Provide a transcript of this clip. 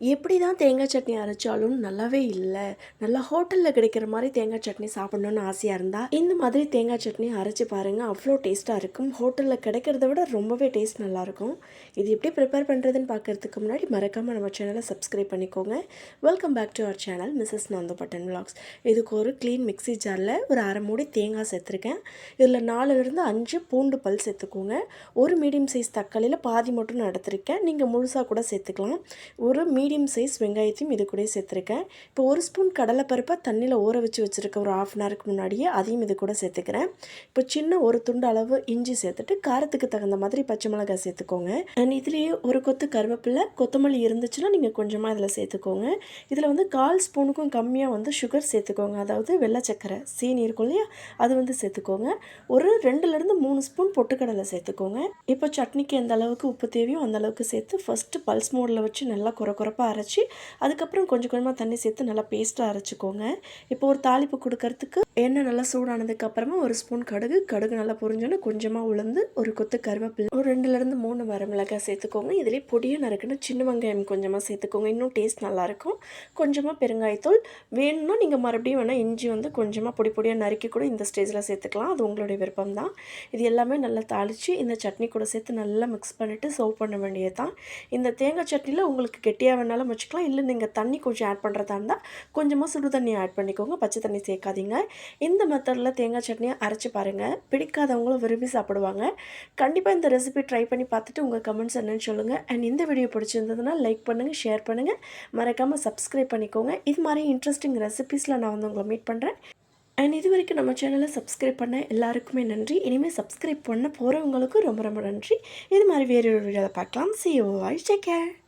எப்படி தான் தேங்காய் சட்னி அரைச்சாலும் நல்லாவே இல்லை. நல்லா ஹோட்டலில் கிடைக்கிற மாதிரி தேங்காய் சட்னி சாப்பிட்ணுன்னு ஆசையாக இருந்தால் இந்த மாதிரி தேங்காய் சட்னி அரைச்சி பாருங்கள் அவ்வளோ டேஸ்ட்டாக இருக்கும். ஹோட்டலில் கிடைக்கிறத விட ரொம்பவே டேஸ்ட் நல்லாயிருக்கும் இது எப்படி ப்ரிப்பேர் பண்ணுறதுன்னு பார்க்குறதுக்கு முன்னாடி மறக்காமல் நம்ம சேனலை சப்ஸ்கிரைப் பண்ணிக்கோங்க. Welcome back to our channel Mrs Nandapattan vlogs இதுக்கு ஒரு க்ளீன் மிக்ஸி ஜாரில் ஒரு அரை மூடி தேங்காய் சேர்த்துருக்கேன். இதில் நாலுலேருந்து அஞ்சு பூண்டு பல் சேர்த்துக்கோங்க. ஒரு மீடியம் சைஸ் தக்காளியில் பாதி மட்டும் நான் எடுத்திருக்கேன். நீங்கள் முழுசாக கூட சேர்த்துக்கலாம். ஒரு மீ மீடியம் சைஸ் வெங்காயத்தையும் இது கூட சேர்த்துருக்கேன். இப்போ ஒரு ஸ்பூன் கடலைப்பருப்பை தண்ணியில் ஊற வச்சு வச்சுருக்க ஒரு ஆஃப் அன் ஹவருக்கு முன்னாடியே அதையும் இது கூட சேர்த்துக்கிறேன். இப்போ சின்ன ஒரு துண்டு அளவு இஞ்சி சேர்த்துட்டு காரத்துக்கு தகுந்த மாதிரி பச்சை மிளகாய் சேர்த்துக்கோங்க. அண்ட் இதுலேயே ஒரு கொத்து கருவேப்பிலை கொத்தமல்லி இருந்துச்சுன்னா நீங்கள் கொஞ்சமாக இதில் சேர்த்துக்கோங்க. இதில் வந்து கால் ஸ்பூனுக்கும் கம்மியாக வந்து சுகர் சேர்த்துக்கோங்க. அதாவது வெள்ளை சக்கரை சீனி இருக்கும் இல்லையா? அது வந்து சேர்த்துக்கோங்க. ஒரு ரெண்டுலேருந்து மூணு ஸ்பூன் பொட்டுக்கடலை சேர்த்துக்கோங்க. இப்போ சட்னிக்கு எந்த அளவுக்கு உப்பு தேவையோ அந்த அளவுக்கு சேர்த்து ஃபஸ்ட்டு பல்ஸ் மோடில் வச்சு நல்லா குறை குறைப்பாக அரைச்சி அதுக்கப்புறம் கொஞ்சம் கொஞ்சமாக தண்ணி சேர்த்து நல்லா பேஸ்ட்டாக அரைச்சிக்கோங்க. இப்போ ஒரு தாளிப்பு கொடுக்கறதுக்கு எண்ணெய் நல்லா சூடானதுக்கு அப்புறமா ஒரு ஸ்பூன் கடுகு கடுகு நல்லா பொரிஞ்சோன்னு கொஞ்சமாக உளுந்து ஒரு கொத்து கருவேப்பிலை ஒரு ரெண்டுலேருந்து மூணு வரமிளகாய் சேர்த்துக்கோங்க. இதுலேயே பொடியாக நறுக்குன்னு சின்ன வெங்காயம் கொஞ்சமாக சேர்த்துக்கோங்க. இன்னும் டேஸ்ட் நல்லாயிருக்கும் கொஞ்சமாக பெருங்காயத்தூள் வேணும்னா நீங்கள் மறுபடியும் வேணால் இஞ்சி வந்து கொஞ்சமாக பொடி பொடியாக நறுக்கி கூட இந்த ஸ்டேஜில் சேர்த்துக்கலாம். அது உங்களுடைய விருப்பம் தான் இது எல்லாமே நல்லா தாளித்து இந்த சட்னி கூட சேர்த்து நல்லா மிக்ஸ் பண்ணிவிட்டு சர்வ் பண்ண வேண்டியது தான் இந்த தேங்காய் சட்னியில் உங்களுக்கு கெட்டியாக வேணாலும் வச்சுக்கலாம். இல்லை நீங்கள் தண்ணி கொஞ்சம் ஆட் பண்ணுறதா இருந்தால் கொஞ்சமாக சுடு தண்ணி ஆட் பண்ணிக்கோங்க. பச்சை தண்ணி சேர்க்காதீங்க. இந்த மெத்தடில் தேங்காய் சட்னியை அரைச்சி பாருங்கள் பிடிக்காதவங்களும் விரும்பி சாப்பிடுவாங்க. கண்டிப்பாக இந்த ரெசிபி ட்ரை பண்ணி பார்த்துட்டு உங்கள் கமெண்ட்ஸ் என்னன்னு சொல்லுங்கள் அண்ட் இந்த வீடியோ பிடிச்சிருந்ததுன்னா லைக் பண்ணுங்கள் ஷேர் பண்ணுங்கள் மறக்காமல் சப்ஸ்கிரைப் பண்ணிக்கோங்க. இது மாதிரி இன்ட்ரெஸ்டிங் ரெசிபீஸில் நான் வந்து உங்களை மீட் பண்ணுறேன் அண்ட் இது வரைக்கும் நம்ம சேனலை சப்ஸ்கிரைப் பண்ண எல்லாருக்குமே நன்றி. இனிமேல் சப்ஸ்கிரைப் பண்ண போகிறவங்களுக்கும் ரொம்ப ரொம்ப நன்றி. இது மாதிரி வேறொரு வீடியோவில் பார்க்கலாம். See you bye take care